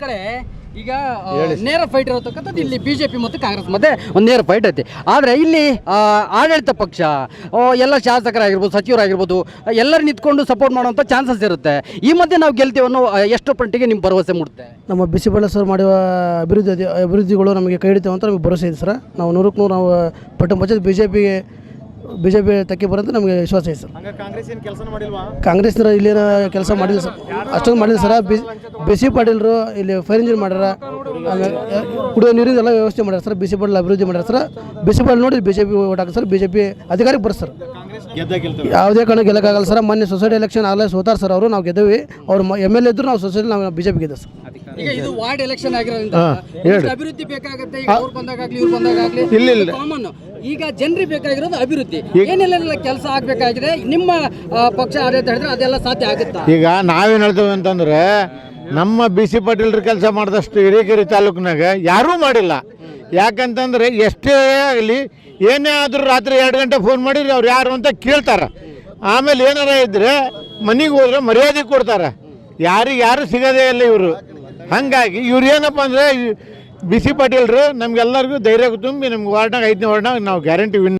ಕಡೆ ಈಗ ನೇರ ಫೈಟ್ ಇರತಕ್ಕಂಥದ್ದು ಇಲ್ಲಿ ಬಿಜೆಪಿ ಮತ್ತು ಕಾಂಗ್ರೆಸ್ ಮಧ್ಯೆ ಒಂದು ನೇರ ಫೈಟ್ ಐತಿ. ಆದರೆ ಇಲ್ಲಿ ಆಡಳಿತ ಪಕ್ಷ ಎಲ್ಲ ಶಾಸಕರಾಗಿರ್ಬೋದು ಸಚಿವರಾಗಿರ್ಬೋದು ಎಲ್ಲರೂ ನಿಂತ್ಕೊಂಡು ಸಪೋರ್ಟ್ ಮಾಡುವಂಥ ಚಾನ್ಸಸ್ ಇರುತ್ತೆ. ಈ ಮಧ್ಯೆ ನಾವು ಗೆಲ್ತೀವಿ ಅನ್ನೋ ಎಷ್ಟು ಪಟ್ಟಿಗೆ ನಿಮ್ಮ ಭರವಸೆ ಮೂಡುತ್ತೆ. ನಮ್ಮ ಬಿಸಿ ಸರ್ ಮಾಡುವ ಅಭಿವೃದ್ಧಿ ಅಭಿವೃದ್ಧಿಗಳು ನಮಗೆ ಕೈ ಹಿಡಿತೇವೆ ಅಂತ ನಮಗೆ ಭರವಸೆ ಇದೆ ಸರ್ ನಾವು ನೂರಕ್ಕೆ ನೂರು ನಾವು ಪಟ್ಟು ಪಂಚಾಯತ್ ಬಿ ಜೆ ಪಿಗೆ ಬಿ ಜೆ ಪಿ ತಕ್ಕಿ ಬರೋಂತ ನಮಗೆ ವಿಶ್ವಾಸ ಇದೆ ಸರ್. ಹಂಗ ಕಾಂಗ್ರೆಸ್ ಏನು ಕೆಲಸ ಮಾಡಿಲ್ವಾ? ಕಾಂಗ್ರೆಸ್ನವರು ಇಲ್ಲಿನ ಕೆಲಸ ಮಾಡಿಲ್ಲ ಸರ್. ಅಷ್ಟೊಂದು ಮಾಡಿಲ್ಲ ಸರ್. ಬಿ ಬಿಸಿ ಪಾಟೀಲ್ರು ಇಲ್ಲಿ ಫೈರ್ ಇಂಜಿನ್ ಮಾಡ್ಯಾರ. ಆಮೇಲೆ ಕುಡಿಯೋ ನೀರಿನ ಎಲ್ಲ ವ್ಯವಸ್ಥೆ ಮಾಡ್ಯಾರ ಸರ್. ಬಿಸಿ ಪಾಟೀಲ್ ಅಭಿವೃದ್ಧಿ ಮಾಡ್ಯಾರ ಸರ್. ಬಿಸಿ ಪಾಟೀಲ್ ನೋಡಿ ಬಿ ಜೆ ಪಿ ಓಟ್ ಹಾಕಿ ಸರ್. ಬಿ ಜೆ ಪಿ ಅಧಿಕಾರಕ್ಕೆ ಬರ್ರಿ ಸರ್ ಯಾವುದೇ ಕಾರಣ ಗೆಲ್ಲಕ್ಕಾಗಲ್ಲ ಸರ್. ಮೊನ್ನೆ ಸೊಸೈಟಿ ಎಲೆಕ್ಷನ್ ಆಗಲೇ ಸೋತಾರ ಸರ್ ಅವರು. ನಾವು ಗೆದ್ದೀವಿ. ಅವ್ರು ಎಂ ಎಲ್ ಎ ಇದ್ರು ನಾವು ಸೊಸೈಟಿ ನಾವು ಬಿ ಜೆ ಪಿ ಗೆದ್ದೆ ಸರ್. ಈಗ ಇದು ವಾರ್ಡ್ ಎಲೆಕ್ಷನ್ ಆಗಿರೋದ್ರಿಂದ ಎಷ್ಟು ಅಭಿವೃದ್ಧಿ ಬೇಕಾಗುತ್ತೆ ಈಗ ಅವ್ರು ಬಂದಾಗಲಿ ಇವ್ರು ಬಂದಾಗಲಿ ಇಲ್ಲ, ಇಲ್ಲ. ಕಾಮನ್ ಈಗ ಜನರಿಗೆ ಬೇಕಾಗಿರೋದು ಅಭಿವೃದ್ಧಿ. ಏನೆಲ್ಲ ಕೆಲಸ ಆಗ್ಬೇಕಾಗಿದೆ? ನಿಮ್ಮ ಆ, ಪಕ್ಷ ಆಡಳಿತ ಹೇಳಿದ್ರೆ ಅದೆಲ್ಲ ಸಾಧ್ಯ ಆಗುತ್ತಾ? ಈಗ ನಾವೇನು ಹೇಳ್ತೇವೆ ಅಂತಂದ್ರೆ ನಮ್ಮ ಬಿ ಸಿ ಪಾಟೀಲ್ರ ಕೆಲಸ ಮಾಡಿದಷ್ಟು ಹಿರೇಕೆರೆ ತಾಲೂಕಿನಾಗ ಯಾರೂ ಮಾಡಿಲ್ಲ. ಯಾಕಂತಂದ್ರೆ ಎಷ್ಟೇ ಆಗಲಿ ಏನೇ ಆದರೂ ರಾತ್ರಿ ಎರಡು ಗಂಟೆ ಫೋನ್ ಮಾಡಿದ್ರೆ ಅವ್ರು ಯಾರು ಅಂತ ಕೇಳ್ತಾರೆ. ಆಮೇಲೆ ಏನಾರ ಇದ್ರೆ ಮನೆಗೆ ಹೋದ್ರೆ ಮರ್ಯಾದೆ ಕೊಡ್ತಾರೆ. ಯಾರಿಗೆ ಯಾರು ಸಿಗೋದೇ ಇಲ್ಲ ಇವರು. ಹಾಗಾಗಿ ಇವ್ರು ಏನಪ್ಪ ಅಂದರೆ ಬಿಸಿ ಪಾಟೀಲ್ರು ನಮ್ಗೆಲ್ಲರಿಗೂ ಧೈರ್ಯ ತುಂಬಿ ನಮ್ಗೆ ವಾರ್ಡ್ನಾಗ ಐದನೇ ವಾರ್ಡ್ನಾಗ ನಾವು ಗ್ಯಾರಂಟಿ ವಿನ್